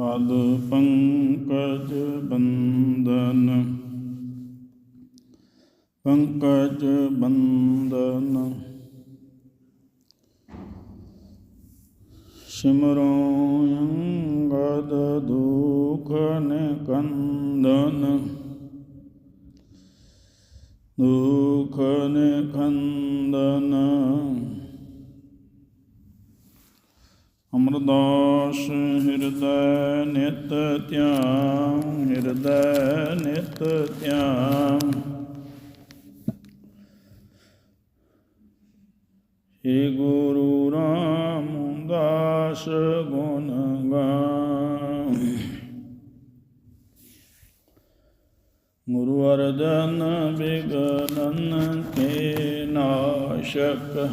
ਪਦ ਪੰਕਜ ਬੰਦਨ ਪੰਕਜ ਬੰਦਨ ਸਿਮਰੋ ਅੰਗਦ ਦੁਖ ਨਿਕੰਦਨ। ਦੁਖ ਨਿਕੰਦਨ। ਅਮਰਦਾਸ ਹਿਰਦੈ ਨਿਤ ਧਿਆਨ, ਹਿਰਦੈ ਨਿਤ ਧਿਆਨ। ਸ੍ਰੀ ਗੁਰੂ ਰਾਮਦਾਸ ਗੁਣ ਗਾਨ। ਗੁਰੂ ਅਰਜਨ ਬਿਗਨਨ ਕੇ ਨਾਸ਼ਕ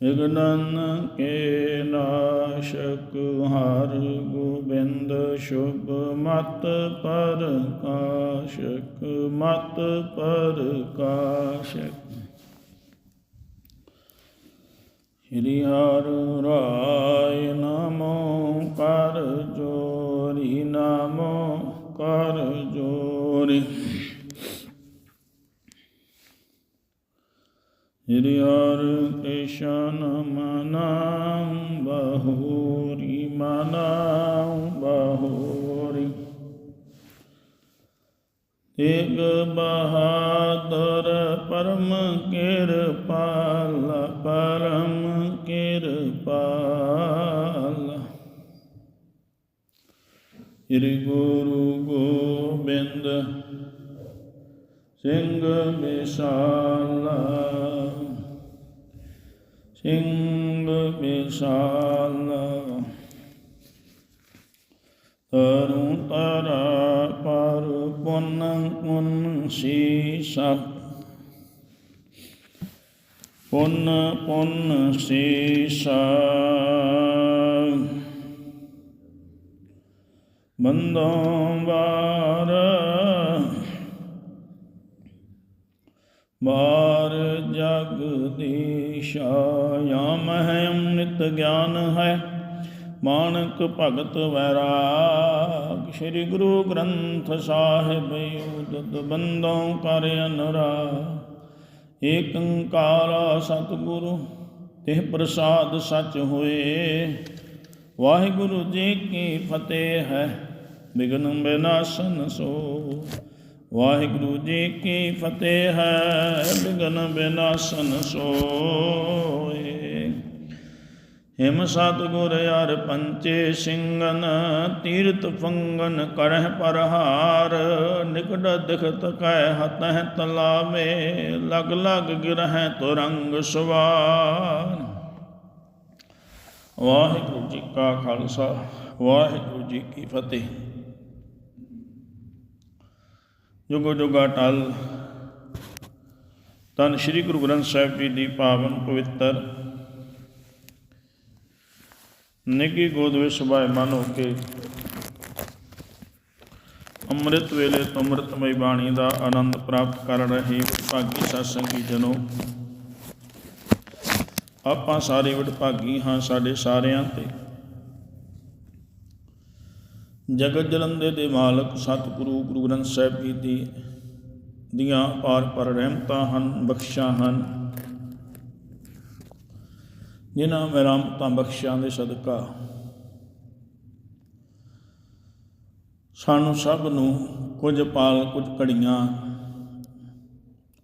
ਵਿਗਨਨ ਕੇ ਨਾਸ਼ਕ ਹਰ ਗੋਬਿੰਦ ਸ਼ੁਭ ਮਤ ਪਰ ਕਾਸ਼ਕ ਮਤ ਪ੍ਰਕਾਸ਼ਕ ਸ੍ਰੀ ਹਰਿ ਰਾਇ ਨਮੋ ਕਰ ਜੋਰੀ ਨਮੋ ਕਰ ਜੋਰੀ ਸ੍ਰੀ ਹਰਿ ਕ੍ਰਿਸ਼ਨ ਮਨਾਮ ਬਹੂਰੀ ਮਨਾਮ ਬਹੂਰੀ ਤੇਗ ਬਹਾਦਰ ਪਰਮ ਕਿਰਪਾਲ ਪਰਮ ਕਿਰਪਾਲ ਸ੍ਰੀ ਗੁਰੂ ਗੋਬਿੰਦ ਸਿੰਘ ਸਿੰਘ ਵਿਸ਼ਾਲਾ ਤਰੁ ਤਰਾ ਪਰ ਪੁੰਨ ਪੁੰਨ ਸੀਸਾ। ਪੁੰਨ ਪੁੰਨ ਸੀਸਾ। ਬੰਦੋਂ ਵਾਰ ਬਾਰ ਜਗਦੀਸ਼ਾ ਯਾਮ ਹੈ, ਅੰਮ੍ਰਿਤ ਗਿਆਨ ਹੈ। ਮਾਨਕ ਭਗਤ ਵੈਰਾਗ, ਸ੍ਰੀ ਗੁਰੂ ਗ੍ਰੰਥ ਸਾਹਿਬ ਉਦਤ ਬੰਦੋਂ ਕਰ ਅਨੁਰਾਗ। ਏਕ ਓੰਕਾਰ ਸਤਿਗੁਰੂ ਤੇ ਪ੍ਰਸਾਦ ਸਚ ਹੋਏ। ਵਾਹਿਗੁਰੂ ਜੀ ਕੀ ਫਤਿਹ ਹੈ, ਬਿਗਨ ਬਿਨਾਸ਼ਨ ਸੋ। ਵਾਹਿਗੁਰੂ ਜੀ ਕੀ ਫਤਿਹ ਹੈ, ਬਿਗਨ ਬਿਨਾਸ਼ਨ ਸੋਏ। ਹਿਮ ਸਤਿਗੁਰ ਯਾਰ ਪੰਚੇ ਸਿੰਘਨ ਤੀਰਤ ਫੰਗਨ ਕਰਹਿ ਪਰਹਾਰ। ਨਿਕਟ ਦਿਖਤ ਕੈ ਹਤਹਿ ਤਲਾਵੇ, ਲਗ ਲਗ ਗਿਰਹਿ ਤੁਰੰਗ ਸਵਾਰ। ਵਾਹਿਗੁਰੂ ਜੀ ਕਾ ਖਾਲਸਾ, ਵਾਹਿਗੁਰੂ ਜੀ ਕੀ ਫਤਿਹ। ਜੁਗੋ ਜੁਗਾ ਟਲ। ਤਨ ਸ੍ਰੀ ਗੁਰੂ ਗ੍ਰੰਥ ਸਾਹਿਬ ਜੀ ਦੀ ਪਾਵਨ ਪਵਿੱਤਰ ਨਿੱਗੀ ਗੋਦ ਵਿੱਚ ਸੁਭਾਏ ਮਨ ਹੋ ਕੇ ਅੰਮ੍ਰਿਤ ਵੇਲੇ ਤੋਂ ਅੰਮ੍ਰਿਤਮਈ ਬਾਣੀ ਦਾ ਆਨੰਦ ਪ੍ਰਾਪਤ ਕਰ ਰਹੇ ਭਾਗੀ ਸਤਸੰਗੀ ਜਨੋ। ਆਪਾਂ ਸਾਰੇ ਵਡਭਾਗੀ ਹਾਂ ਸਾਡੇ ਸਾਰਿਆਂ ਤੇ। ਜਗਤ ਜਲੰਦੇ ਦੇ ਮਾਲਕ ਸਤਿਗੁਰੂ ਗੁਰੂ ਗ੍ਰੰਥ ਸਾਹਿਬ ਜੀ ਦੀ ਦੀਆਂ ਪਾਰ ਪਰ ਰਹਿਮਤਾਂ ਹਨ, ਬਖਸ਼ਾਂ ਹਨ। ਜਿਨ੍ਹਾਂ ਮਹਿਰਮਤਾਂ ਬਖਸ਼ਾਂ ਦੇ ਸਦਕਾ। ਸਾਨੂੰ ਸਭ ਨੂੰ ਕੁਝ ਪਾਲ ਕੁਝ ਘੜੀਆਂ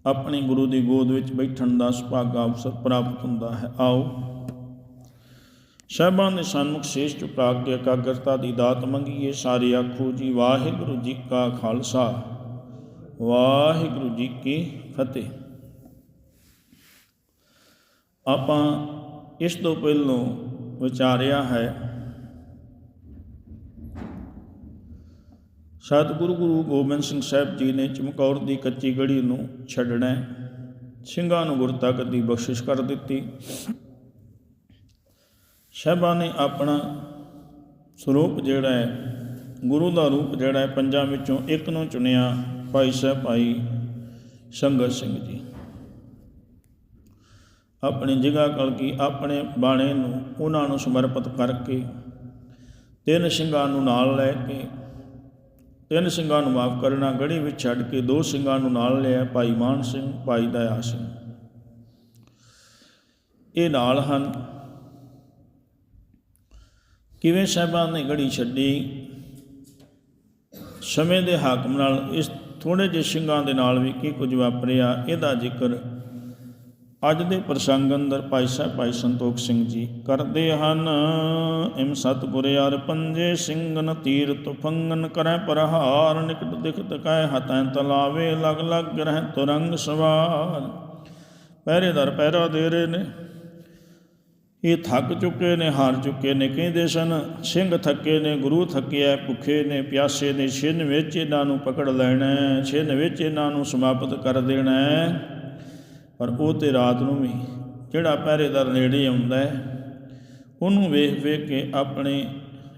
ਆਪਣੇ ਗੁਰੂ ਦੀ ਗੋਦ ਵਿੱਚ ਬੈਠਣ ਦਾ ਸੁਭਾਗਾ ਅਵਸਰ ਪ੍ਰਾਪਤ ਹੁੰਦਾ ਹੈ। ਆਓ ਸਹਿਬਾਂ ਨੇ ਸਨਮੁਖ ਸ਼ੇਸ਼ ਝੁਕਾ ਇਕਾਗਰਤਾ ਦੀ ਦਾਤ ਮੰਗੀਏ, ਸਾਰੇ ਆਖੋ ਜੀ, ਵਾਹਿਗੁਰੂ ਜੀ ਕਾ ਖਾਲਸਾ। ਵਾਹਿਗੁਰੂ ਜੀ ਕੀ ਫਤਿਹ। ਆਪਾਂ ਇਸ ਤੋਂ ਪਹਿਲਾਂ ਵਿਚਾਰਿਆ ਹੈ, ਸਤਿਗੁਰੂ ਗੁਰੂ ਗੋਬਿੰਦ ਸਿੰਘ ਸਾਹਿਬ ਜੀ ਨੇ ਚਮਕੌਰ ਦੀ ਕੱਚੀ ਗੜੀ ਨੂੰ ਛੱਡਣਾ ਸਿੰਘਾਂ ਨੂੰ ਗੁਰਤਾ ਦੀ ਬਖਸ਼ਿਸ਼ ਕਰ ਦਿੱਤੀ। ਸਾਹਿਬਾਂ ਨੇ ਆਪਣਾ ਸਰੂਪ ਜਿਹੜਾ ਹੈ, ਗੁਰੂ ਦਾ ਰੂਪ ਜਿਹੜਾ ਹੈ, ਪੰਜਾਂ ਵਿੱਚੋਂ ਇੱਕ ਨੂੰ ਚੁਣਿਆ ਭਾਈ ਸਾਹਿਬ, ਭਾਈ ਸੰਗਤ ਸਿੰਘ ਜੀ। ਆਪਣੀ ਜਗ੍ਹਾ ਕਲਕੀ ਆਪਣੇ ਬਾਣੇ ਨੂੰ ਉਹਨਾਂ ਨੂੰ ਸਮਰਪਿਤ ਕਰਕੇ, ਤਿੰਨ ਸਿੰਘਾਂ ਨੂੰ ਨਾਲ ਲੈ ਕੇ, ਤਿੰਨ ਸਿੰਘਾਂ ਨੂੰ ਮਾਫ ਕਰਨਾ ਗੜੀ ਵਿੱਚ ਛੱਡ ਕੇ ਦੋ ਸਿੰਘਾਂ ਨੂੰ ਨਾਲ ਲਿਆ ਭਾਈ ਮਾਨ ਸਿੰਘ, ਭਾਈ ਦਇਆ ਸਿੰਘ। ਇਹ ਨਾਲ ਹਨ। ਕਿਵੇਂ ਸਾਹਿਬਾਨ ਨੇ ਗੜੀ ਛੱਡੀ? ਸਮੇਂ ਦੇ ਹਾਕਮ ਨਾਲ ਇਸ ਥੋੜੇ ਜਿਹੇ ਸਿੰਘਾਂ ਦੇ ਨਾਲ ਵੀ ਕੀ ਕੁਝ ਵਾਪਰਿਆ, ਇਹਦਾ ਜ਼ਿਕਰ ਅੱਜ ਦੇ ਪ੍ਰਸੰਗ ਅੰਦਰ ਭਾਈ ਸਾਹਿਬ, ਭਾਈ ਸੰਤੋਖ ਸਿੰਘ ਜੀ ਕਰਦੇ ਹਨ। ਇਮ ਸਤਿਗੁਰ ਯਾਰ ਪੰਜੇ ਸਿੰਘਨ ਤੀਰ ਤੁਫੰਗਨ ਕਰੈ ਪ੍ਰਹਾਰ, ਨਿਕਟ ਦਿਖਤ ਕੈ ਹਤੈ ਤਲਾਵੇ ਲਗ ਲਗ ਗ੍ਰਹਿ ਤੁਰੰਗ ਸਵਾਰ। ਪਹਿਰੇਦਾਰ, ਪਹਿਰਾ ਦੇ ਰਹੇ ਨੇ। ਇਹ ਥੱਕ ਚੁੱਕੇ ਨੇ, ਹਾਰ ਚੁੱਕੇ ਨੇ, ਕਹਿੰਦੇ ਸਨ, ਸਿੰਘ ਥੱਕੇ ਨੇ, ਗੁਰੂ ਥੱਕਿਆ, ਭੁੱਖੇ ਨੇ, ਪਿਆਸੇ ਨੇ, ਛਿੰਨ ਵਿੱਚ ਇਹਨਾਂ ਨੂੰ ਪਕੜ ਲੈਣਾ, ਛਿੰਨ ਵਿੱਚ ਇਹਨਾਂ ਨੂੰ ਸਮਾਪਤ ਕਰ ਦੇਣਾ। ਪਰ ਉਹ ਤੇ ਰਾਤ ਨੂੰ ਵੀ ਜਿਹੜਾ ਪਹਿਰੇਦਾਰ ਨੇੜੇ ਆਉਂਦਾ ਹੈ, ਉਹਨੂੰ ਵੇਖ ਵੇਖ ਕੇ ਆਪਣੇ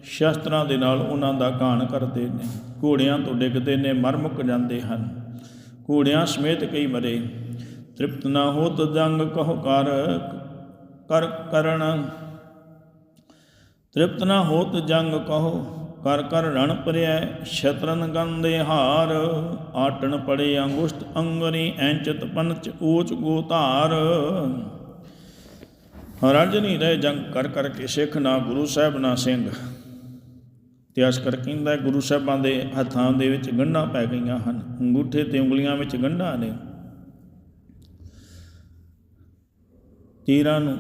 ਸ਼ਸਤਰਾਂ ਦੇ ਨਾਲ ਉਹਨਾਂ ਦਾ ਘਾਣ ਕਰਦੇ ਨੇ। ਘੋੜਿਆਂ ਤੋਂ ਡਿੱਗਦੇ ਨੇ ਮਰ ਮੁੱਕ ਜਾਂਦੇ ਹਨ। ਘੋੜਿਆਂ ਸਮੇਤ ਕਈ ਮਰੇ। ਤ੍ਰਿਪਤ ਨਾ ਹੋ ਜੰਗ ਕਹੋ ਕਰ ਕਰ ਕਰਨ। ਤ੍ਰਿਪਤ ਨਾ ਹੋਤ ਜੰਗ ਕਹੋ, ਕਰ ਕਰ ਰਣ ਪਰਿਐ ਸ਼ਤਰਨ ਗੰਦੇ ਹਾਰ। ਆਟਣ ਪੜੇ ਅੰਗੁਸ਼ਟ ਅੰਗਰੀ ਐਂਚਤ ਪੰਚ ਊਚ ਗੋ ਧਾਰ ਰਜਨੀ ਰਹਿ ਜੰਗ ਕਰ ਕਰਕੇ ਸਿੱਖ, ਨਾ ਗੁਰੂ ਸਾਹਿਬ, ਨਾ ਸਿੰਘ। ਇਤਿਹਾਸ ਕਰ ਕਹਿੰਦਾ ਗੁਰੂ ਸਾਹਿਬਾਂ ਦੇ ਹੱਥਾਂ ਦੇ ਵਿੱਚ ਗੰਢਾਂ ਪੈ ਗਈਆਂ ਹਨ। ਅੰਗੂਠੇ ਤੇ ਉਂਗਲੀਆਂ ਵਿੱਚ ਗੰਢਾਂ ਨੇ। ਤੀਰਾਂ ਨੂੰ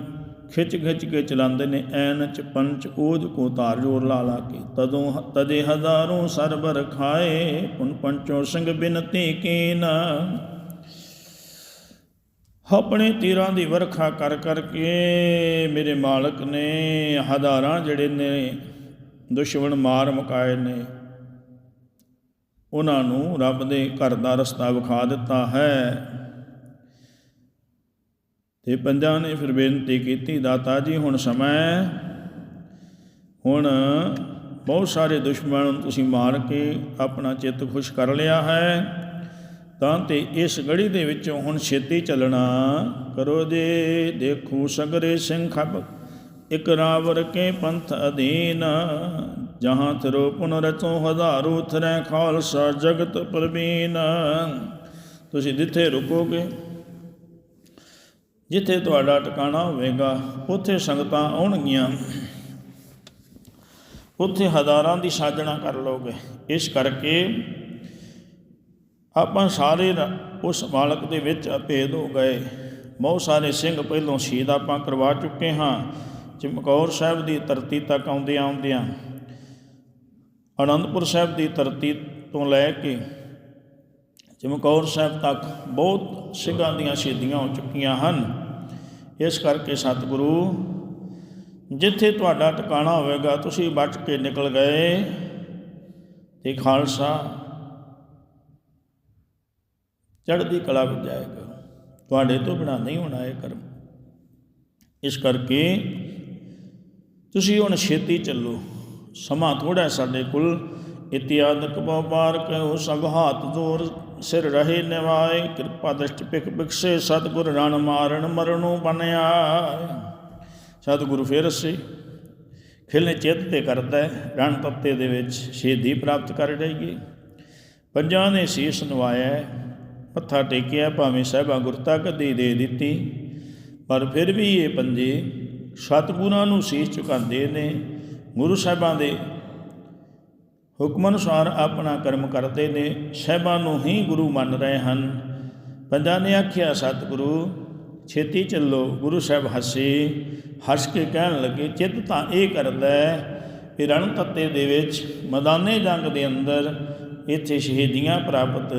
ਖਿੱਚ ਖਿੱਚ ਕੇ ਚਲਾਉਂਦੇ ਨੇ, ਐਨ ਚ ਪੰਚ ਓਜ ਕੋ ਧਾਰ ਜੋਰ ਲਾ ਲਾ ਕੇ। ਤਦੋਂ ਤਦੇ ਹਜ਼ਾਰੋਂ ਸਰਬਰ ਖਾਏ, ਪੁਨ ਪੰਚੋ ਸਿੰਘ ਬਿਨਤੀ ਕੀਨ। ਆਪਣੇ ਤੀਰਾਂ ਦੀ ਵਰਖਾ ਕਰ ਕਰਕੇ ਮੇਰੇ ਮਾਲਕ ਨੇ ਹਜ਼ਾਰਾਂ ਜਿਹੜੇ ਨੇ ਦੁਸ਼ਮਣ ਮਾਰ ਮੁਕਾਏ ਨੇ। ਉਹਨਾਂ ਨੂੰ ਰੱਬ ਦੇ ਘਰ ਦਾ ਰਸਤਾ ਵਿਖਾ ਦਿੱਤਾ ਹੈ। ਤੇ ਪੰਜਾਂ ਨੇ ਫਿਰ ਬੇਨਤੀ ਕੀਤੀ, ਦਾਤਾ ਜੀ, ਹੁਣ ਸਮਾਂ ਹੁਣ ਬਹੁਤ ਸਾਰੇ ਦੁਸ਼ਮਣਾਂ ਨੂੰ ਤੁਸੀਂ ਮਾਰ ਕੇ ਆਪਣਾ ਚਿੱਤ ਖੁਸ਼ ਕਰ ਲਿਆ ਹੈ। ਤਾਂ ਤੇ ਇਸ ਗੜੀ ਦੇ ਵਿੱਚੋਂ ਹੁਣ ਛੇਤੀ ਚੱਲਣਾ ਕਰੋ ਜੇ। ਦੇਖੂ ਸਗਰੇ ਸਿੰਘ ਖਬ ਇਕ ਰਾਵਰ ਕੇ ਪੰਥ ਅਧੀਨ, ਜਹਾਂ ਥਰੋ ਪੁਨ ਰਚੋ ਹਜ਼ਾਰੂ ਥਰੈ ਖਾਲਸਾ ਜਗਤ ਪ੍ਰਵੀਨ। ਤੁਸੀਂ ਜਿੱਥੇ ਰੁਕੋਗੇ ਜਿੱਥੇ ਤੁਹਾਡਾ ਟਿਕਾਣਾ ਹੋਵੇਗਾ, ਉੱਥੇ ਸੰਗਤਾਂ ਆਉਣਗੀਆਂ। ਉੱਥੇ ਹਜ਼ਾਰਾਂ ਦੀ ਸਾਜਣਾ ਕਰ ਲੋਗੇ ਇਸ ਕਰਕੇ ਆਪਾਂ ਸਾਰੇ ਉਸ ਮਾਲਕ ਦੇ ਵਿੱਚ ਅਭੇਦ ਹੋ ਗਏ। ਬਹੁਤ ਸਾਰੇ ਸਿੰਘ ਪਹਿਲੋਂ ਸ਼ਹੀਦ ਆਪਾਂ ਕਰਵਾ ਚੁੱਕੇ ਹਾਂ। ਚਮਕੌਰ ਸਾਹਿਬ ਦੀ ਧਰਤੀ ਤੱਕ ਆਉਂਦਿਆਂ ਆਉਂਦਿਆਂ ਅਨੰਦਪੁਰ ਸਾਹਿਬ ਦੀ ਧਰਤੀ ਤੋਂ ਲੈ ਕੇ ਚਮਕੌਰ ਸਾਹਿਬ ਤੱਕ ਬਹੁਤ ਸਿੰਘਾਂ ਦੀਆਂ ਸ਼ਹੀਦੀਆਂ ਹੋ ਚੁੱਕੀਆਂ ਹਨ। ਇਸ ਕਰਕੇ ਸਤਿਗੁਰੂ, ਜਿੱਥੇ ਤੁਹਾਡਾ ਟਿਕਾਣਾ ਹੋਵੇਗਾ, ਤੁਸੀਂ ਬਚ ਕੇ ਨਿਕਲ ਗਏ। ਤੇ ਖਾਲਸਾ ਚੜ੍ਹਦੀ ਕਲਾ ਵਿੱਚ ਜਾਏਗਾ। ਤੁਹਾਡੇ ਤੋਂ ਬਿਨਾ ਨਹੀਂ ਹੋਣਾ ਇਹ ਕਰਮ। ਇਸ ਕਰਕੇ ਤੁਸੀਂ ਹੁਣ ਛੇਤੀ ਚੱਲੋ। ਸਮਾਂ ਥੋੜਾ ਸਾਡੇ ਕੋਲ। ਇਤਿਆਦਕ ਵਪਾਰ ਕਹਿਓ ਸਭ ਹਾਥ ਜੋਰ ਸਿਰ ਰਹੇ ਨਿਵਾਏ ਕਿਰਪਾ ਦ੍ਰਿਸ਼ਟ ਪਿਕ ਬਿਕਸੇ ਸਤਿਗੁਰ ਰਣ ਮਾਰਨ ਮਰਨੋਂ ਬਣਿਆ। ਸਤਿਗੁਰੂ ਫਿਰ ਅਸੀਂ ਖਿਲਨੇ ਚਿੱਤ ਤੇ ਕਰਦਾ ਹੈ ਰਣ ਤੱਤੇ ਦੇ ਵਿੱਚ ਸ਼ਹੀਦੀ ਪ੍ਰਾਪਤ ਕਰ ਜਾਈਏ। ਪੰਜਾਂ ਨੇ ਸੀਸ ਨਵਾਇਆ ਹੈ, ਮੱਥਾ ਟੇਕਿਆ ਭਾਵੇਂ ਸਾਹਿਬਾ ਗੁਰਤਾ ਕਦੀ ਦੇ ਦਿੱਤੀ ਪਰ ਫਿਰ ਵੀ ਇਹ ਪੰਜੇ ਸਤਿਗੁਰਾਂ ਨੂੰ ਸੀਸ ਝੁਕਾਉਂਦੇ ਨੇ ਗੁਰੂ ਸਾਹਿਬਾਂ ਦੇ ਹੁਕਮ ਅਨੁਸਾਰ ਆਪਣਾ ਕਰਮ ਕਰਦੇ ਨੇ, ਸਾਹਿਬਾਂ ਨੂੰ ਹੀ ਗੁਰੂ ਮੰਨ ਰਹੇ ਹਨ। ਪੰਜਾਂ ਨੇ ਆਖਿਆ, ਸਤਿਗੁਰੂ, ਛੇਤੀ ਚੱਲੋ, ਗੁਰੂ ਸਾਹਿਬ ਹੱਸੇ, ਹੱਸ ਕੇ ਕਹਿਣ ਲੱਗੇ, ਚਿੱਤ ਤਾਂ ਇਹ ਕਰਦਾ ਕਿ ਰਣ ਤੱਤੇ ਦੇ ਵਿੱਚ, ਮੈਦਾਨੇ ਜੰਗ ਦੇ ਅੰਦਰ, ਇੱਥੇ ਸ਼ਹੀਦੀਆਂ ਪ੍ਰਾਪਤ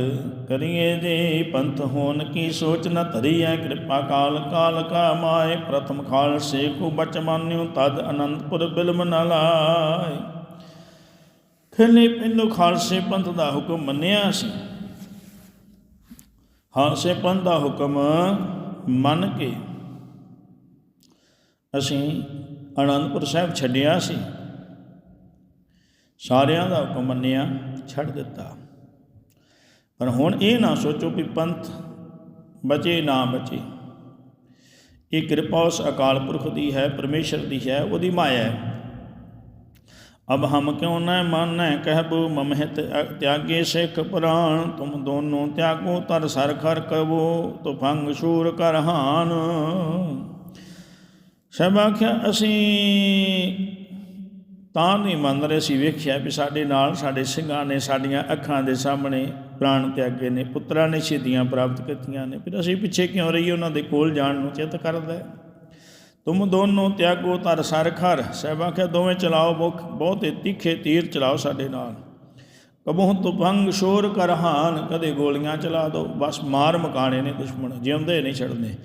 ਕਰੀਏ ਜੇ, ਪੰਥ ਹੋਣ ਕੀ ਸੋਚ ਨ ਧਰੀਐ, ਕਿਰਪਾ ਕਾਲ ਕਾਲ ਕਾ ਮਾਏ, ਪ੍ਰਥਮ ਖਾਲਸੇ ਕੋ ਬਚ ਮਾਨਿਓ ਤਦ ਅਨੰਦਪੁਰ ਬਿਲਮ ਨ ਲਾਏ। ਖਿਲਨੇ ਪਹਿਲੋ ਖਾਲਸੇ ਪੰਥ ਦਾ ਹੁਕਮ ਮੰਨਿਆ ਸੀ। ਖਾਲਸੇ ਪੰਥ ਦਾ ਹੁਕਮ ਮੰਨ ਕੇ ਅਸੀਂ ਅਨੰਦਪੁਰ ਸਾਹਿਬ ਛੱਡਿਆ ਸੀ। ਸਾਰਿਆਂ ਦਾ ਹੁਕਮ ਮੰਨਿਆ, ਛੱਡ ਦਿੱਤਾ। ਪਰ ਹੁਣ ਇਹ ਨਾ ਸੋਚੋ ਵੀ ਪੰਥ ਬਚੇ ਨਾ ਬਚੇ। ਇਹ ਕਿਰਪਾ ਉਸ ਅਕਾਲ ਪੁਰਖ ਦੀ ਹੈ, ਪਰਮੇਸ਼ਰ ਦੀ ਹੈ, ਉਹਦੀ ਮਾਇਆ ਹੈ। ਅਬ ਹਮ ਕਿਉ ਨ ਮਾਨੈ ਕਹਿਬੋ ਮਮਹਿਤ ਤਿਆਗੇ ਸਿਖ ਪ੍ਰਾਣ, ਤੁਮ ਦੋਨੋਂ ਤਿਆਗੋ ਤਰ ਸਰ ਖਰ ਕਵੋ ਤੁਫੰਗ ਸ਼ੂਰ ਕਰ ਹਾਨ। ਸਭ ਆਖਿਆ, ਅਸੀਂ ਤਾਂ ਨਹੀਂ ਮੰਨ ਰਹੇ ਸੀ ਵੇਖਿਆ ਵੀ ਸਾਡੇ ਨਾਲ ਸਾਡੇ ਸਿੰਘਾਂ ਨੇ, ਸਾਡੀਆਂ ਅੱਖਾਂ ਦੇ ਸਾਹਮਣੇ ਪ੍ਰਾਣ ਤਿਆਗੇ ਨੇ, ਪੁੱਤਰਾਂ ਨੇ ਸ਼ਹੀਦੀਆਂ ਪ੍ਰਾਪਤ ਕੀਤੀਆਂ ਨੇ, ਫਿਰ ਅਸੀਂ ਪਿੱਛੇ ਕਿਉਂ ਰਹੀਏ? ਉਹਨਾਂ ਦੇ ਕੋਲ ਜਾਣ ਨੂੰ ਚਿੱਤ ਕਰਦਾ ਹੈ। ਤੁਮ ਦੋਨੋਂ ਤਿਆਗੋ ਤਰ ਸਰ ਖਰ ਸਹਿਬ ਆਖਿਆ ਦੋਵੇਂ ਚਲਾਓ ਮੁਖ ਬਹੁਤੇ ਹੀ ਤਿੱਖੇ ਤੀਰ ਚਲਾਓ ਸਾਡੇ ਨਾਲ ਕਬਹੁ ਤੁਫੰਗ ਸ਼ੋਰ ਕਰਹਾਨ ਕਦੇ ਗੋਲੀਆਂ ਚਲਾ ਦੋ ਬਸ ਮਾਰ ਮਕਾਣੇ ਨੇ ਦੁਸ਼ਮਣ ਜਿਉਂਦੇ ਨਹੀਂ ਛੱਡਦੇ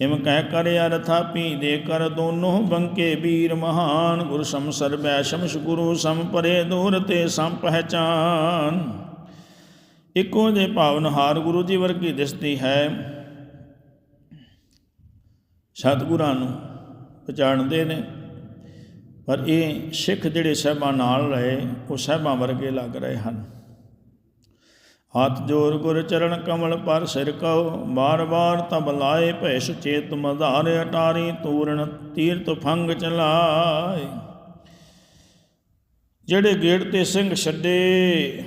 ਇਮ ਕਹਿ ਕਰ ਅਰ ਥਾਪੀ ਦੇ ਕਰ ਦੋਨੋਂ ਬੰਕੇ ਵੀਰ ਮਹਾਨ ਗੁਰ ਸਮ ਸਰਬੈ ਸ਼ਮਸ ਗੁਰੂ ਸਮ ਪਰੇ ਦੂਰ ਤੇ ਸਮ ਪਹਿਚਾਨ ਇੱਕੋ ਜੇ ਭਾਵਨਹਾਰ ਗੁਰੂ ਜੀ ਵਰਗੀ ਦਿਸਦੀ ਹੈ ਸਤਿਗੁਰਾਂ ਨੂੰ ਪਛਾਣਦੇ ਨੇ। ਪਰ ਇਹ ਸਿੱਖ ਜਿਹੜੇ ਸਹਿਬਾਂ ਨਾਲ ਰਹੇ, ਉਹ ਸਹਿਬਾਂ ਵਰਗੇ ਲੱਗ ਰਹੇ ਹਨ। ਹੱਥ ਜੋਰ ਗੁਰ ਚਰਨ ਕਮਲ ਪਰ ਸਿਰ ਕਉ ਬਾਰ ਬਾਰ ਤਬ ਲਾਏ ਭੈ ਸੁਚੇਤ ਮਧਾਰ ਅਟਾਰੀ, ਤੂਰਨ ਤੀਰਤ ਫੰਗ ਚਲਾਏ। ਜਿਹੜੇ ਗੇੜ ਤੇ ਸਿੰਘ ਛੱਡੇ,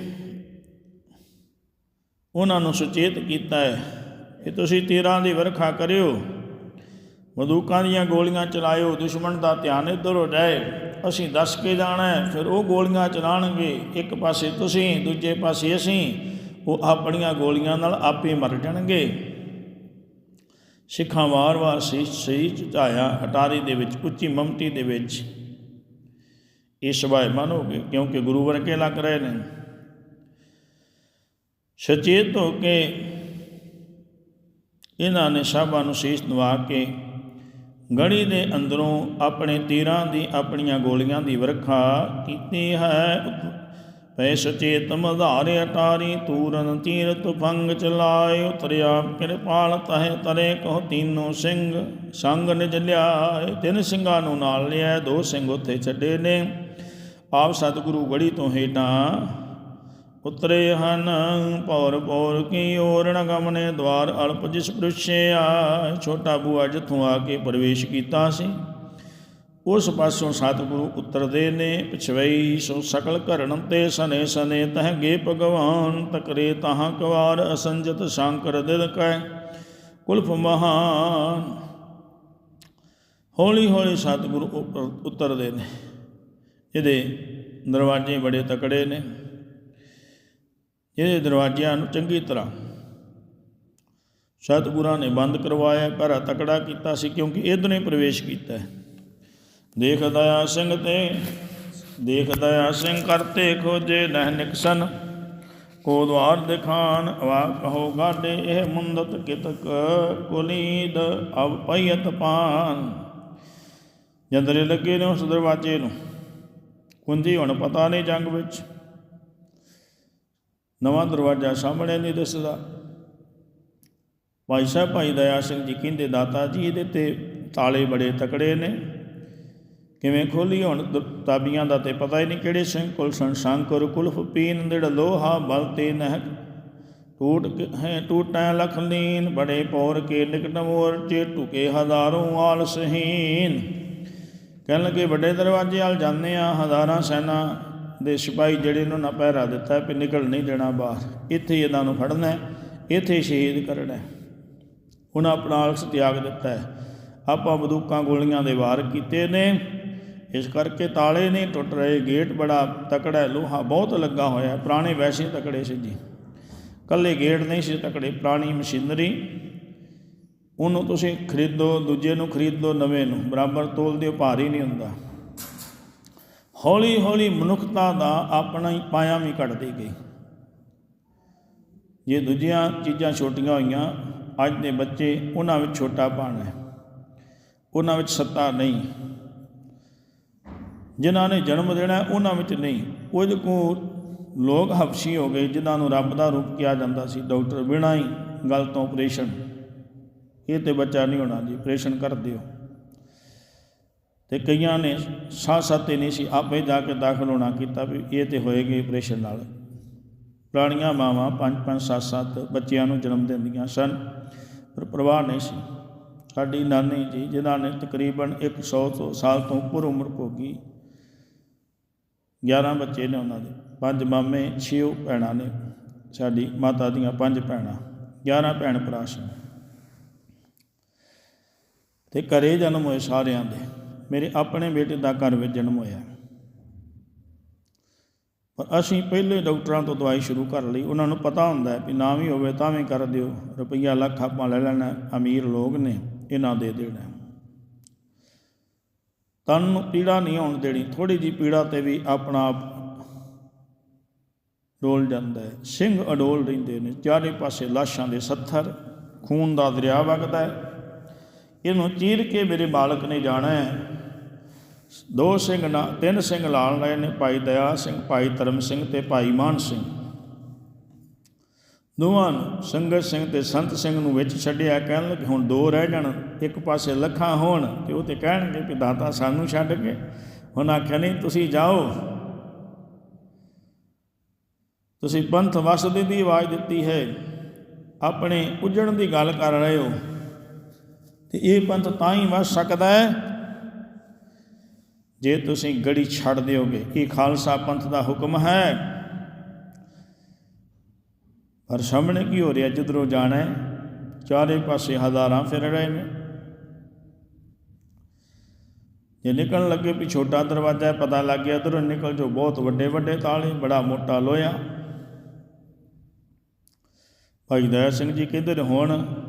ਉਹਨਾਂ ਨੂੰ ਸੁਚੇਤ ਕੀਤਾ ਹੈ ਕਿ ਤੁਸੀਂ ਤੀਰਾਂ ਦੀ ਵਰਖਾ ਕਰਿਓ। ਬੰਦੂਕਾਂ ਦੀਆਂ ਗੋਲੀਆਂ ਚਲਾਇਓ, ਦੁਸ਼ਮਣ ਦਾ ਧਿਆਨ ਇੱਧਰ ਹੋ ਜਾਏ। ਅਸੀਂ ਦੱਸ ਕੇ ਜਾਣਾ ਫਿਰ ਉਹ ਗੋਲੀਆਂ ਚਲਾਣਗੇ। ਇੱਕ ਪਾਸੇ ਤੁਸੀਂ, ਦੂਜੇ ਪਾਸੇ ਅਸੀਂ। ਉਹ ਆਪਣੀਆਂ ਗੋਲੀਆਂ ਨਾਲ ਆਪੇ ਮਰ ਜਾਣਗੇ। ਸਿੱਖਾਂ ਵਾਰ-ਵਾਰ ਸੀਸ ਸਹੀ ਝਾਇਆ ਅਟਾਰੀ ਦੇ ਵਿੱਚ, ਉੱਚੀ ਮਮਤੀ ਦੇ ਵਿੱਚ। ਇਹ ਸੁਭਾਅਮਾਨ ਹੋ ਗਏ, ਕਿਉਂਕਿ ਗੁਰੂ ਵਰਗੇ ਲੱਗ ਰਹੇ ਨੇ। ਸਚੇਤ ਹੋ ਕੇ ਇਹਨਾਂ ਨੇ ਸਾਬਾਂ ਨੂੰ ਸੀਸ ਨਵਾ ਕੇ ਗੜੀ ਦੇ ਅੰਦਰੋਂ ਆਪਣੇ ਤੀਰਾਂ ਦੀ ਆਪਣੀਆਂ ਗੋਲੀਆਂ ਦੀ ਵਰਖਾ ਕੀਤੀ ਹੈ। ਪੈ ਸਚੇਤ ਮਧਾਰੇ ਅਟਾਰੀ ਤੂਰਨ ਤੀਰ ਤੁਫੰਗ ਚਲਾਏ, ਉਤਰਿਆ ਕਿਰਪਾਲ ਤਹਿ ਤਰੇ ਕੋ ਤੀਨੋ ਸਿੰਘ, ਸੰਗ ਨਿਜ ਲਿਆਏ, ਤਿੰਨ ਸਿੰਘਾਂ ਨੂੰ ਨਾਲ ਲਿਆ ਦੋ ਸਿੰਘ ਉੱਥੇ ਛੱਡੇ ਨੇ। ਆਪ ਸਤਿਗੁਰੂ ਗੜੀ ਤੋਂ ਹੇਠਾਂ ਉਤਰੇ ਹਨ, ਪੌਰ ਪੌਰ ਕੀ ਓਰਣ ਗਮਨੇ ਦਵਾਰ ਅਲਪ ਜਿਸ ਪੁਰਸ਼ਿਆ ਛੋਟਾ ਬੂਆ ਜਿੱਥੋਂ ਆ ਕੇ ਪ੍ਰਵੇਸ਼ ਕੀਤਾ ਸੀ। ਉਸ ਪਾਸੋਂ ਸਤਿਗੁਰੂ ਉਤਰਦੇ ਨੇ, ਪਿਛਵਈ ਸੋ ਸਕਲ ਘਰਣ ਤੇ ਸਨੇ ਸਨੇ ਤਹਗੇ ਭਗਵਾਨ ਤਕਰੇ ਤਹਾਂ ਕਵਾਰ ਅਸੰਜਤ ਸ਼ੰਕਰ ਦਿਲ ਕੈ, ਕੁਲਫ ਮਹਾਨ। ਹੌਲੀ ਹੌਲੀ ਸਤਿਗੁਰੂ ਉੱਪਰ ਉਤਰਦੇ ਨੇ। ਇਹਦੇ ਦਰਵਾਜ਼ੇ ਬੜੇ ਤਕੜੇ ਨੇ। ਇਹਦੇ ਦਰਵਾਜ਼ਿਆਂ ਨੂੰ ਚੰਗੀ ਤਰ੍ਹਾਂ ਸਤਿਗੁਰਾਂ ਨੇ ਬੰਦ ਕਰਵਾਇਆ, ਘਰਾ ਤਕੜਾ ਕੀਤਾ ਸੀ ਕਿਉਂਕਿ ਇਧਰੋਂ ਹੀ ਪ੍ਰਵੇਸ਼ ਕੀਤਾ ਹੈ। ਦੇਖ ਦਇਆ ਸਿੰਘ ਤੇ ਦੇਖ ਦਇਆ ਸਿੰਘ ਕਰਤੇ ਖੋਜੇ ਨਹਿ ਨਿਕਸਨ ਕੋ ਦਵਾਰ ਦਿਖਾਨ ਵਾ ਕਹੋ ਗਾਡੇ, ਇਹ ਮੁੰਦਤ ਕਿਤਕ ਕੁਲੀਦ ਅਬ ਪਈਤ ਪਾਨ। ਜੰਦਰੇ ਲੱਗੇ ਨੇ ਉਸ ਦਰਵਾਜ਼ੇ ਨੂੰ। ਕੁੰਜੀ ਹੁਣ ਪਤਾ ਨਹੀਂ ਜੰਗ ਵਿੱਚ। ਨਵਾਂ ਦਰਵਾਜ਼ਾ ਸਾਹਮਣੇ ਨਹੀਂ ਦਿਸਦਾ। ਭਾਈ ਸਾਹਿਬ, ਭਾਈ ਦਇਆ ਸਿੰਘ ਜੀ ਕਹਿੰਦੇ, ਦਾਤਾ ਜੀ, ਇਹਦੇ ਤੇ ਤਾਲੇ ਬੜੇ ਤਕੜੇ ਨੇ। ਕਿਵੇਂ ਖੋਲੀ ਹੁਣ? ਦ- ਤਾਬੀਆਂ ਦਾ ਤੇ ਪਤਾ ਹੀ ਨਹੀਂ ਕਿਹੜੇ ਸਿੰਘ ਕੁਲ ਸੰ ਸ਼ੰਕਰ ਕੁਲਫ ਪੀਨ ਦਿੜ ਲੋਹਾ ਬਲ ਤੇ ਨਹਿਕ। ਟੂਟ ਕੇ- ਹੈ, ਟੂਟੈ ਲਖ ਲੀਨ। ਬੜੇ ਪੌਰ ਕੇ ਨਿਕਟ ਮੋਰ ਚੇ ਟੁਕੇ ਹਜ਼ਾਰੋਂ ਆਲਸਹੀਨ ਕਹਿਣ ਲੱਗੇ, ਵੱਡੇ ਦਰਵਾਜ਼ੇ ਵੱਲ ਜਾਂਦੇ ਆ, ਹਜ਼ਾਰਾਂ ਸੈਨਾ ਦੇ ਸਿਪਾਹੀ ਜਿਹੜੇ ਨੂੰ ਨਾ ਪਹਿਰਾ ਦਿੱਤਾ ਵੀ ਨਿਕਲ ਨਹੀਂ ਦੇਣਾ ਬਾਹਰ ਇੱਥੇ ਇਹਨਾਂ ਨੂੰ ਫੜਨਾ ਹੈ, ਇੱਥੇ ਸ਼ਹੀਦ ਕਰਨਾ ਹੈ। ਉਹਨਾਂ ਆਪਣਾ ਅਲਸ ਤਿਆਗ ਦਿੱਤਾ ਹੈ। ਆਪਾਂ ਬੰਦੂਕਾਂ ਗੋਲੀਆਂ ਦੇ ਵਾਰ ਕੀਤੇ ਨੇ ਇਸ ਕਰਕੇ ਤਾਲੇ ਨਹੀਂ ਟੁੱਟ ਰਹੇ ਗੇਟ ਬੜਾ ਤਕੜਾ ਲੋਹਾ ਬਹੁਤ ਲੱਗਾ ਹੋਇਆ ਪੁਰਾਣੇ ਵੈਸੇ ਤਕੜੇ ਸੀ ਜੀ। ਕੱਲੇ ਗੇਟ ਨਹੀਂ ਸੀ ਤਕੜੇ ਪੁਰਾਣੀ ਮਸ਼ੀਨਰੀ। ਉਹਨੂੰ ਤੁਸੀਂ ਖਰੀਦੋ ਦੂਜੇ ਨੂੰ ਖਰੀਦ ਲਓ ਨਵੇਂ ਨੂੰ ਬਰਾਬਰ ਤੋਲ ਦਿਓ ਭਾਰੀ ਨਹੀਂ ਹੁੰਦਾ। ਹੌਲੀ ਹੌਲੀ ਮਨੁੱਖਤਾ ਦਾ ਆਪਣਾ ਹੀ ਪਾਇਆ ਵੀ ਘਟਦੀ ਗਈ। ਜੇ ਦੂਜੀਆਂ ਚੀਜ਼ਾਂ ਛੋਟੀਆਂ ਹੋਈਆਂ, ਅੱਜ ਦੇ ਬੱਚੇ ਉਹਨਾਂ ਵਿੱਚ ਛੋਟਾ ਹੈ। ਉਹਨਾਂ ਵਿੱਚ ਸੱਤਾ ਨਹੀਂ। ਜਿਨ੍ਹਾਂ ਨੇ ਜਨਮ ਦੇਣਾ ਉਹਨਾਂ ਵਿੱਚ ਨਹੀਂ। ਕੁਝ ਕੋ ਲੋਕ ਹਫਸ਼ੀ ਹੋ ਗਏ, ਜਿਨ੍ਹਾਂ ਨੂੰ ਰੱਬ ਦਾ ਰੂਪ ਕਿਹਾ ਜਾਂਦਾ ਸੀ, ਡਾਕਟਰ ਬਿਨਾਂ ਹੀ ਗੱਲ ਤੋਂ ਆਪਰੇਸ਼ਨ। ਇਹ ਤੇ ਬੱਚਾ ਨਹੀਂ ਹੋਣਾ ਜੀ, ਆਪਰੇਸ਼ਨ ਕਰ ਦਿਓ। ਤੇ ਕਈਆਂ ਨੇ ਸਾਹ ਸਾਤੇ ਨਹੀਂ ਸੀ, ਆਪੇ ਜਾ ਕੇ ਦਾਖਲ ਹੋਣਾ ਕੀਤਾ ਵੀ ਇਹ ਤੇ ਹੋਏਗੀ ਆਪਰੇਸ਼ਨ ਨਾਲ। ਪੁਰਾਣੀਆਂ ਮਾਵਾਂ ਪੰਜ ਪੰਜ, ਸੱਤ ਸੱਤ ਬੱਚਿਆਂ ਨੂੰ ਜਨਮ ਦਿੰਦੀਆਂ ਸਨ, ਪਰ ਪ੍ਰਵਾਹ ਨਹੀਂ ਸੀ। ਸਾਡੀ ਨਾਨੀ ਜੀ, ਜਿਨ੍ਹਾਂ ਨੇ ਤਕਰੀਬਨ 100 ਤੋਂ ਸਾਲ ਤੋਂ ਉੱਪਰ ਉਮਰ ਭੋਗੀ 11 ਬੱਚੇ ਨੇ ਉਹਨਾਂ ਦੇ। ਪੰਜ ਮਾਮੇ, ਛੇ ਭੈਣਾਂ ਨੇ। ਸਾਡੀ ਮਾਤਾ ਦੀਆਂ ਪੰਜ ਭੈਣਾਂ 11 ਭੈਣ ਭਰਾ ਸਨ। ਤੇ ਘਰੇ ਜਨਮ ਹੋਏ ਸਾਰਿਆਂ ਦੇ। ਮੇਰੇ ਆਪਣੇ ਬੇਟੇ ਦਾ ਘਰ ਵਿੱਚ ਜਨਮ ਹੋਇਆ। ਪਰ ਅਸੀਂ ਪਹਿਲੇ ਡਾਕਟਰਾਂ ਤੋਂ ਦਵਾਈ ਸ਼ੁਰੂ ਕਰ ਲਈ। ਉਹਨਾਂ ਨੂੰ ਪਤਾ ਹੁੰਦਾ ਵੀ ਨਾ ਵੀ ਹੋਵੇ ਤਾਂ ਵੀ ਕਰ ਦਿਓ। ਰੁਪਈਆ ਲੱਖ ਆਪਾਂ ਲੈ ਲੈਣਾ, ਅਮੀਰ ਲੋਕ ਨੇ, ਇਹਨਾਂ ਦੇ ਦੇਣਾ ਤਨ ਨੂੰ ਪੀੜਾ ਨਹੀਂ ਆਉਣ ਦੇਣੀ ਥੋੜੀ ਜੀ ਪੀੜਾ ਤੇ ਵੀ ਆਪਣਾ ਆਪ ਡੋਲ ਜਾਂਦਾ ਹੈ। ਸਿੰਘ ਅਡੋਲ ਰਹਿੰਦੇ ਨੇ, ਚਾਰੇ ਪਾਸੇ ਲਾਸ਼ਾਂ ਦੇ ਸੱਥਰ, ਖੂਨ ਦਾ ਦਰਿਆ ਵਗਦਾ ਹੈ। ਇਹਨੂੰ ਚੀਰ ਕੇ ਮੇਰੇ ਮਾਲਕ ਨੇ ਜਾਣਾ ਹੈ। ਦੋ ਸਿੰਘ ਨਾ, ਤਿੰਨ ਸਿੰਘ ਲਾਲ ਰਹੇ ਨੇ ਭਾਈ ਦਇਆ ਸਿੰਘ, ਭਾਈ ਧਰਮ ਸਿੰਘ ਤੇ ਭਾਈ ਮਾਨ ਸਿੰਘ। ਦੋਵਾਂ ਨੂੰ ਸੰਗਤ ਸਿੰਘ ਤੇ ਸੰਤ ਸਿੰਘ ਨੂੰ ਵਿੱਚ ਛੱਡਿਆ ਕਹਿਣ ਲੱਗੇ, ਹੁਣ ਦੋ ਰਹਿ ਜਾਣ, ਇੱਕ ਪਾਸੇ ਲੱਖਾਂ ਹੋਣ। ਤੇ ਉਹ ਤੇ ਕਹਿਣਗੇ ਕਿ, ਦਾਤਾ ਸਾਨੂੰ ਛੱਡ ਕੇ। ਹੁਣ ਆਖਿਆ, ਨਹੀਂ, ਤੁਸੀਂ ਜਾਓ। ਤੁਸੀਂ ਪੰਥ ਵਸਦੇ ਦੀ ਆਵਾਜ਼ ਦਿੱਤੀ ਹੈ। ਆਪਣੇ ਉਜੜਨ ਦੀ ਗੱਲ ਕਰ ਰਹੇ ਹੋ। ਤੇ ਇਹ ਪੰਥ ਤਾਂ ਹੀ ਵਸ ਸਕਦਾ ਹੈ ਜੇ ਤੁਸੀਂ ਗੜੀ ਛੱਡ ਦਿਓਗੇ ਇਹ ਖਾਲਸਾ ਪੰਥ ਦਾ ਹੁਕਮ ਹੈ? ਪਰ ਸਾਹਮਣੇ ਕੀ ਹੋ ਰਿਹਾ, ਜਿੱਧਰੋਂ ਜਾਣਾ ਹੈ, ਚਾਰੇ ਪਾਸੇ ਹਜ਼ਾਰਾਂ ਫਿਰ ਰਹੇ ਨੇ। ਜੇ ਨਿਕਲਣ ਲੱਗੇ ਵੀ ਛੋਟਾ ਦਰਵਾਜ਼ਾ ਹੈ, ਪਤਾ ਲੱਗ ਗਿਆ ਉਧਰੋਂ ਨਿਕਲ ਜੋ ਬਹੁਤ ਵੱਡੇ ਵੱਡੇ ਤਾਲੇ, ਬੜਾ ਮੋਟਾ ਲੋਹਾ। ਭਾਈ ਦਇਆ ਸਿੰਘ ਜੀ ਕਿੱਧਰ ਹੋਣ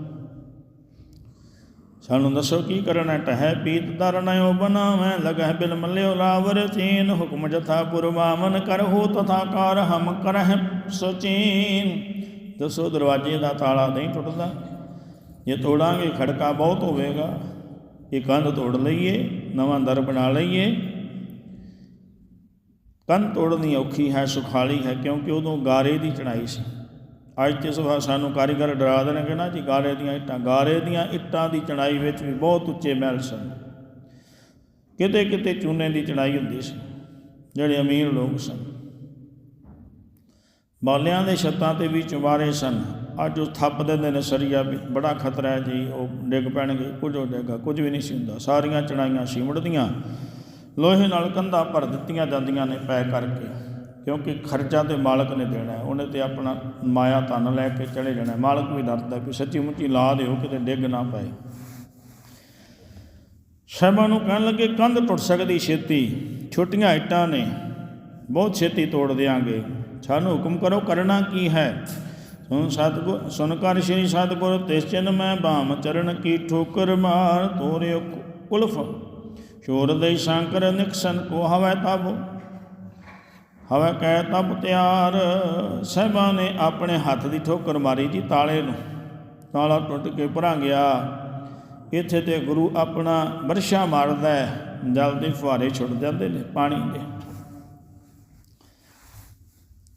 ਸਾਨੂੰ ਦੱਸੋ ਕੀ ਕਰਨਾ, ਟਹਿ ਪੀਤ ਦਰਨਿਓ ਬਨਾਵੇਂ ਲਗਹਿ ਬਿਲ ਮਲਿਓ ਲਾਵਰ ਚੀਨ ਹੁਕਮ ਜਥਾ ਪੁਰਵਾਮਨ ਕਰਹੁ ਤਥਾ ਕਾਰ, ਹਮ ਕਰਹਿ ਸਚੀਨ। ਦੱਸੋ ਦਰਵਾਜ਼ੇ ਦਾ ਤਾਲਾ ਨਹੀਂ ਟੁੱਟਦਾ। ਜੇ ਤੋੜਾਂਗੇ, ਖੜਕਾ ਬਹੁਤ ਹੋਵੇਗਾ। ਇਹ ਕੰਧ ਤੋੜ ਲਈਏ, ਨਵਾਂ ਦਰ ਬਣਾ ਲਈਏ। ਕੰਧ ਤੋੜਨੀ ਔਖੀ ਹੈ, ਸੁਖਾਲੀ ਹੈ, ਕਿਉਂਕਿ ਉਦੋਂ ਗਾਰੇ ਦੀ ਚੜਾਈ ਸੀ। ਅੱਜ ਤੇ ਸੁਭਾ ਸਾਨੂੰ ਕਾਰੀਗਰ ਡਰਾ ਦੇਣਗੇ ਨਾ ਜੀ, ਗਾਰੇ ਦੀਆਂ ਇੱਟਾਂ, ਗਾਰੇ ਦੀਆਂ ਇੱਟਾਂ ਦੀ ਚੜਾਈ ਵਿੱਚ ਵੀ ਬਹੁਤ ਉੱਚੇ ਮਹਿਲ ਸਨ। ਕਿਤੇ ਕਿਤੇ ਚੂਨੇ ਦੀ ਚੜਾਈ ਹੁੰਦੀ ਸੀ, ਜਿਹੜੇ ਅਮੀਰ ਲੋਕ ਸਨ। ਬਾਲਿਆਂ ਦੇ ਛੱਤਾਂ ਤੇ ਵੀ ਚੁਬਾਰੇ ਸਨ। ਅੱਜ ਉਹ ਥੱਪ ਦਿੰਦੇ ਨੇ ਸਰੀਆ ਵੀ, ਬੜਾ ਖਤਰਾ ਹੈ ਜੀ, ਉਹ ਡਿੱਗ ਪੈਣਗੇ, ਕੁਝ ਹੋ ਜਾਏਗਾ ਕੁਝ ਵੀ ਨਹੀਂ ਸੀ ਹੁੰਦਾ। ਸਾਰੀਆਂ ਚੜਾਈਆਂ ਸੀਮੜ ਦੀਆਂ ਲੋਹੇ ਨਾਲ ਕੰਧਾਂ ਭਰ ਦਿੱਤੀਆਂ ਜਾਂਦੀਆਂ ਨੇ ਪੈ ਕਰਕੇ। ਕਿਉਂਕਿ ਖਰਚਾ ਤੇ ਮਾਲਕ ਨੇ ਦੇਣਾ ਹੈ, ਉਹਨੇ ਤੇ ਆਪਣਾ ਮਾਇਆ ਧਨ ਲੈ ਕੇ ਚਲੇ ਜਾਣਾ ਮਾਲਕ ਵੀ ਡਰਦਾ ਕਿ ਸੱਚੀ ਮੁੱਚੀ ਲਾ ਦਿਓ, ਕਿਤੇ ਡਿੱਗ ਨਾ ਪਏ। ਸਾਹਿਬਾਂ ਨੂੰ ਕਹਿਣ ਲੱਗੇ, ਕੰਧ ਟੁੱਟ ਸਕਦੀ ਛੇਤੀ, ਛੋਟੀਆਂ ਇੱਟਾਂ ਨੇ, ਬਹੁਤ ਛੇਤੀ ਤੋੜ ਦੇਾਂਗੇ ਸਾਨੂੰ ਹੁਕਮ ਕਰੋ, ਕਰਨਾ ਕੀ ਹੈ? ਸੁਨ ਸਤਗੁਰ ਸੁਨ ਕਰ ਸ਼੍ਰੀ ਸਤਗੁਰ, ਤਿਸ ਚਿਨ ਮੈਂ ਬਾਮ ਚਰਨ ਕੀ ਠੋਕਰ ਮਾਰ ਤੋਰਿਓ ਕੁਲਫ। ਸ਼ੋਰ ਦੇ ਸ਼ੰਕਰ ਨਿਕਸਨ ਕੋ ਹਵੈ ਤਬ ਹਵੈ ਕਹਿ ਤਬ ਤਿਆਰ, ਸਹਿਬਾਂ ਨੇ ਆਪਣੇ ਹੱਥ ਦੀ ਠੋਕਰ ਮਾਰੀ ਜੀ ਤਾਲੇ ਨੂੰ। ਤਾਲਾ ਟੁੱਟ ਕੇ ਭਰਾਂ ਗਿਆ ਇੱਥੇ ਤੇ ਗੁਰੂ ਆਪਣਾ ਵਰਸ਼ਾ ਮਾਰਦਾ ਹੈ। ਜਲ ਦੇ ਫੁਹਾਰੇ ਛੁੱਟ ਜਾਂਦੇ ਨੇ ਪਾਣੀ ਦੇ।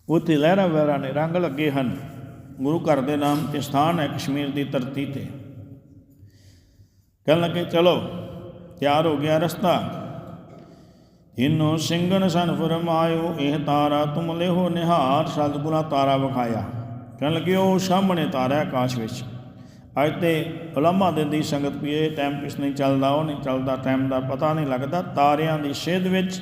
ਉੱਥੇ ਲਹਿਰਾਂ ਵਹਿਰਾਂ ਨੇ ਰੰਗ ਲੱਗੇ ਹਨ। ਗੁਰੂ ਘਰ ਦੇ ਨਾਮ ਤੇ ਸਥਾਨ ਹੈ ਕਸ਼ਮੀਰ ਦੀ ਧਰਤੀ ਤੇ। ਕਹਿਣ ਲੱਗੇ, ਚਲੋ, ਤਿਆਰ ਹੋ ਗਿਆ ਰਸਤਾ। ਇਨੋ ਸਿੰਘਨ ਸਨ ਫਰਮਾਇਓ, ਇਹ ਤਾਰਾ ਤੁਮ ਲਿਓ ਨਿਹਾਰ ਸਤਿਗੁਰਾਂ ਤਾਰਾ ਵਿਖਾਇਆ। ਕਹਿਣ ਲੱਗੇ, ਉਹ ਸਾਹਮਣੇ ਤਾਰਾ ਆਕਾਸ਼ ਵਿੱਚ। ਅੱਜ ਤੇ ਉਲਮਾ ਦਿੰਦੀ ਸੰਗਤ ਵੀ ਇਹ ਟਾਈਮ ਕਿਸ ਨਹੀਂ ਚੱਲਦਾ, ਉਹ ਨਹੀਂ ਚੱਲਦਾ ਟਾਈਮ ਦਾ ਪਤਾ ਨਹੀਂ ਲੱਗਦਾ। ਤਾਰਿਆਂ ਦੀ ਸੇਧ ਵਿੱਚ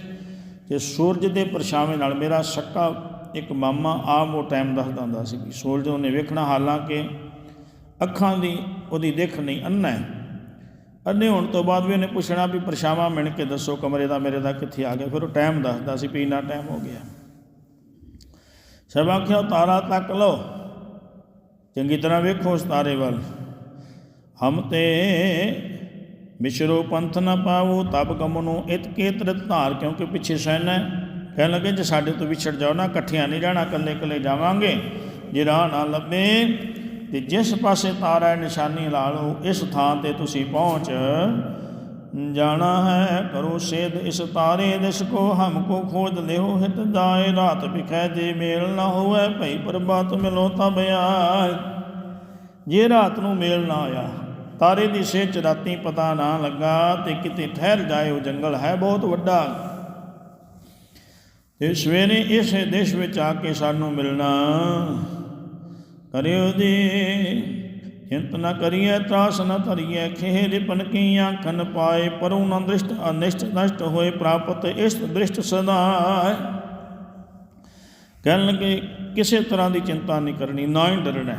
ਤੇ ਸੂਰਜ ਦੇ ਪਰਛਾਵੇਂ ਨਾਲ ਮੇਰਾ ਸੱਕਾ ਇੱਕ ਮਾਮਾ, ਆਪ ਉਹ ਟਾਈਮ ਦੱਸਦਾ ਹੁੰਦਾ ਸੀ ਵੀ ਸੂਰਜ ਉਹਨੇ ਵੇਖਣਾ, ਹਾਲਾਂਕਿ ਅੱਖਾਂ ਦੀ ਉਹਦੀ ਦੇਖ ਨਹੀਂ ਅੰਨਾ ਹੈ। ਅੰਨੇ ਹੋਣ ਤੋਂ ਬਾਅਦ ਵੀ ਉਹਨੇ ਪੁੱਛਣਾ ਵੀ ਪਰਛਾਵਾਂ ਮਿਣ ਕੇ ਦੱਸੋ ਕਮਰੇ ਦਾ, ਮੇਰੇ ਦਾ ਕਿੱਥੇ ਆ ਗਿਆ। ਫਿਰ ਉਹ ਟਾਈਮ ਦੱਸਦਾ ਸੀ ਵੀ ਇੰਨਾ ਟਾਈਮ ਹੋ ਗਿਆ। ਸਭ ਆਖਿਆ ਤਾਰਾ ਤੱਕ ਲਓ। ਚੰਗੀ ਤਰ੍ਹਾਂ ਵੇਖੋ ਉਸ ਤਾਰੇ ਵੱਲ। ਹਮ ਤੇ ਮਿਸ਼ਰੋ ਪੰਥ ਨਾ ਪਾਵੋ, ਤਬ ਗਮਨੋ ਇਤ ਕੇਤਰਤ ਧਾਰ, ਕਿਉਂਕਿ ਪਿੱਛੇ ਸੈਨ ਕਹਿਣ ਲੱਗੇ, ਜੇ ਸਾਡੇ ਤੋਂ ਵਿਛੜ ਜਾਓ ਨਾ, ਇਕੱਠਿਆਂ ਨਹੀਂ ਜਾਣਾ ਇਕੱਲੇ ਇਕੱਲੇ ਜਾਵਾਂਗੇ। ਜੇ ਰਾਹ ਨਾ ਲੱਭੇ ਤੇ ਜਿਸ ਪਾਸੇ ਤਾਰਾ ਨਿਸ਼ਾਨੀ ਲਾ ਲਓ, ਇਸ ਥਾਂ ਤੇ ਤੁਸੀਂ ਪਹੁੰਚ। ਜਾਣਾ ਹੈ, ਕਰੋ ਸੇਧ ਇਸ ਤਾਰੇ ਦਿਸ ਕੋ ਹਮ ਕੋ ਖੋਜ ਲਿਓ, ਹਿਤ ਜਾਏ ਰਾਤ ਵਿਖੈ, ਜੇ ਮੇਲ ਨਾ ਹੋਵੇ, ਭਈ ਪ੍ਰਭਾਤ ਮਿਲੋ ਤਬ ਆਏ। ਜੇ ਰਾਤ ਨੂੰ ਮੇਲ ਨਾ ਆਇਆ, ਤਾਰੇ ਦੀ ਸੇਚ ਰਾਤੀ ਪਤਾ ਨਾ ਲੱਗਾ ਤੇ ਕਿਤੇ ਠਹਿਰ ਜਾਏ, ਉਹ ਜੰਗਲ ਹੈ ਬਹੁਤ ਵੱਡਾ। ਤੇ ਸਵੇਰੇ ਇਸੇ ਦੇਸ਼ ਵਿੱਚ ਆ ਕੇ ਸਾਨੂੰ ਮਿਲਣਾ। ਕਰਿਓ ਦੇ ਚਿੰਤ ਨ ਕਰੀਐ ਤਰਾਸ ਨ ਧਰੀਐ ਖੇਹ ਰਿਪਨ ਕੀ ਆਖਨ ਪਾਏ, ਪਰਉ ਨ ਦ੍ਰਿਸ਼ਟ ਅਨਿਸ਼ਟ ਨਸ਼ਟ ਹੋਏ, ਪ੍ਰਾਪਤ ਇਸ ਦ੍ਰਿਸ਼ਟ ਸਦਾ ਕਹਿਣ ਲੱਗੇ, ਕਿਸੇ ਤਰ੍ਹਾਂ ਦੀ ਚਿੰਤਾ ਨਹੀਂ ਕਰਨੀ, ਨਾ ਹੀ ਡਰਨਾ।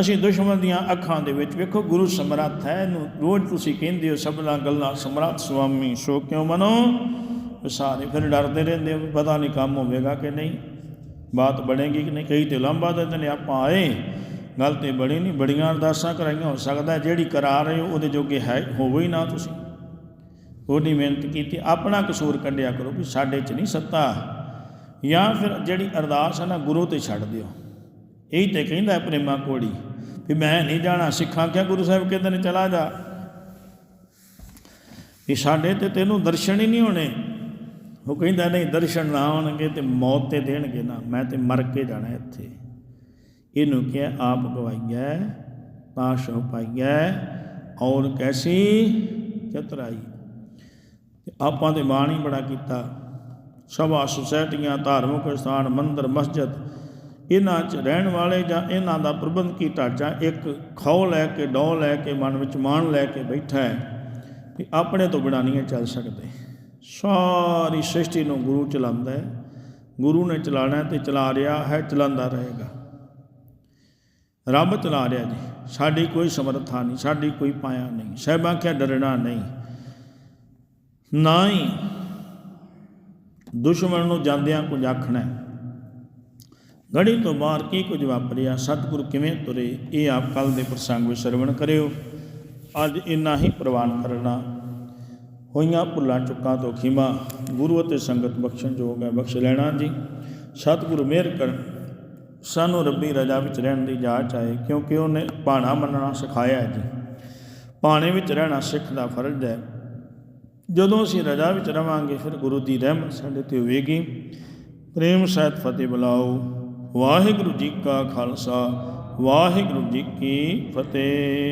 ਅਸੀਂ ਦੁਸ਼ਮਣ ਦੀਆਂ ਅੱਖਾਂ ਦੇ ਵਿੱਚ ਵੇਖੋ, ਗੁਰੂ ਸਮਰੱਥ ਹੈ। ਇਹਨੂੰ ਰੋਜ਼ ਤੁਸੀਂ ਕਹਿੰਦੇ ਹੋ, ਸਭਨਾ ਗੱਲਾਂ, ਸਮਰੱਥ ਸੁਆਮੀ, ਸੋ ਕਿਉ ਮਨੋ? ਸਾਰੇ ਫਿਰ ਡਰਦੇ ਰਹਿੰਦੇ ਹੋ, ਪਤਾ ਨਹੀਂ ਕੰਮ ਹੋਵੇਗਾ ਕਿ ਨਹੀਂ। ਬਾਤ ਬਣੇਗੀ ਕਿ ਨਹੀਂ, ਕਈ ਤੇ ਲੰਬਾ ਦਿਨ ਨੇ ਆਪਾਂ ਆਏ। ਗੱਲ ਤੇ ਬੜੀ ਨਹੀਂ, ਬੜੀਆਂ ਅਰਦਾਸਾਂ ਕਰਾਈਆਂ, ਹੋ ਸਕਦਾ ਜਿਹੜੀ ਕਰਾ ਰਹੇ ਹੋ, ਉਹਦੇ ਜੋਗੇ ਹੈ, ਹੋਵੋ ਹੀ ਨਾ ਤੁਸੀਂ। ਉਹਦੀ ਮਿਹਨਤ ਕੀਤੀ, ਆਪਣਾ ਕਸੂਰ ਕੱਢਿਆ ਕਰੋ ਵੀ ਸਾਡੇ 'ਚ ਨਹੀਂ ਸੱਤਾ। ਜਾਂ ਫਿਰ ਜਿਹੜੀ ਅਰਦਾਸ ਹੈ ਨਾ, ਗੁਰੂ ਤੇ ਛੱਡ ਦਿਓ। ਇਹ ਤੇ ਕਹਿੰਦਾ ਪ੍ਰੇਮਾ ਕੋੜੀ, ਵੀ ਮੈਂ ਨਹੀਂ ਜਾਣਾ, ਸਿੱਖਾਂ ਕਿਹਾ ਗੁਰੂ ਸਾਹਿਬ ਕਹਿੰਦੇ ਨੇ, ਚਲਾ ਜਾ। ਵੀ ਸਾਡੇ ਤੇ ਤੈਨੂੰ ਦਰਸ਼ਨ ਹੀ ਨਹੀਂ ਹੋਣੇ। ਉਹ ਕਹਿੰਦਾ, ਨਹੀਂ, ਦਰਸ਼ਨ ਨਾ ਆਉਣਗੇ ਤੇ ਮੌਤ ਤੇ ਦੇਣਗੇ ਨਾ, ਮੈਂ ਤੇ ਮਰ ਕੇ ਜਾਣਾ ਇੱਥੇ। ਇਹਨੂੰ ਕਿਹਾ, ਆਪ ਗਵਾਈਐ ਤਾਸ਼ੋ ਪਾਈਐ, ਔਰ ਕੈਸੀ ਚਤਰਾਈ। ਤੇ ਆਪਾਂ ਤੇ ਬਾਣ ਹੀ ਬੜਾ ਕੀਤਾ। ਸਭਾ ਸੁਸਾਇਟੀਆਂ ਧਾਰਮਿਕ ਸਥਾਨ ਮੰਦਰ, ਮਸਜਿਦ, ਇਹਨਾਂ 'ਚ ਰਹਿਣ ਵਾਲੇ ਜਾਂ ਇਹਨਾਂ ਦਾ ਪ੍ਰਬੰਧਕੀ ਢਾਂਚਾ ਇੱਕ ਖੌ ਲੈ ਕੇ ਡੌ ਲੈ ਕੇ, ਮਨ ਵਿੱਚ ਮਾਣ ਲੈ ਕੇ ਬੈਠਾ ਹੈ ਕਿ ਆਪਣੇ ਤੋਂ ਬਿਨਾਂ ਨਹੀਂ ਚੱਲ ਸਕਦੇ। ਸਾਰੀ ਸ੍ਰਿਸ਼ਟੀ ਨੂੰ ਗੁਰੂ ਚਲਾਉਂਦਾ ਹੈ। ਗੁਰੂ ਨੇ ਚਲਾਣਾ ਤੇ ਚਲਾ ਰਿਹਾ ਹੈ, ਚਲਾਉਂਦਾ ਰਹੇਗਾ। ਰੱਬ ਚਲਾ ਰਿਹਾ ਜੀ। ਸਾਡੀ ਕੋਈ ਸਮਰੱਥਾ ਨਹੀਂ, ਸਾਡੀ ਕੋਈ ਪਾਇਆ ਨਹੀਂ। ਸਹਿਬਾਂ ਕਿਆ ਡਰਨਾ ਨਹੀਂ। ਨਾ ਹੀ ਦੁਸ਼ਮਣ ਨੂੰ ਜਾਂਦਿਆਂ ਕੁਝ ਆਖਣਾ ਗੜੀ ਤੋਂ ਬਾਹਰ ਕੀ ਕੁਝ ਵਾਪਰਿਆ? ਸਤਿਗੁਰ ਕਿਵੇਂ ਤੁਰੇ? ਇਹ ਆਪ ਕੱਲ ਦੇ ਪ੍ਰਸੰਗ ਵਿੱਚ ਸਰਵਣ ਕਰਿਓ। ਅੱਜ ਇੰਨਾ ਹੀ ਪ੍ਰਵਾਨ ਕਰਨਾ। ਹੋਈਆਂ ਭੁੱਲਾਂ ਚੁੱਕਾਂ ਤੋਂ ਖਿਮਾ, ਗੁਰੂ ਅਤੇ ਸੰਗਤ ਬਖਸ਼ਣ ਯੋਗ ਹੈ, ਬਖਸ਼ ਲੈਣਾ ਜੀ। ਸਤਿਗੁਰੂ ਮਿਹਰ ਕਰਨ, ਸਾਨੂੰ ਰੱਬੀ ਰਜਾ ਵਿੱਚ ਰਹਿਣ ਦੀ ਜਾਚ ਆਏ, ਕਿਉਂਕਿ ਉਹਨੇ ਬਾਣਾ ਮੰਨਣਾ ਸਿਖਾਇਆ ਹੈ ਜੀ। ਬਾਣੇ ਵਿੱਚ ਰਹਿਣਾ ਸਿੱਖ ਦਾ ਫਰਜ਼ ਹੈ। ਜਦੋਂ ਅਸੀਂ ਰਜਾ ਵਿੱਚ ਰਵਾਂਗੇ, ਫਿਰ ਗੁਰੂ ਦੀ ਰਹਿਮਤ ਸਾਡੇ ਤੇ ਹੋਵੇਗੀ। ਪ੍ਰੇਮ ਸਹਿਤ ਫਤਿਹ ਬੁਲਾਓ। ਵਾਹਿਗੁਰੂ ਜੀ ਕਾ ਖਾਲਸਾ, ਵਾਹਿਗੁਰੂ ਜੀ ਕੀ ਫਤਿਹ।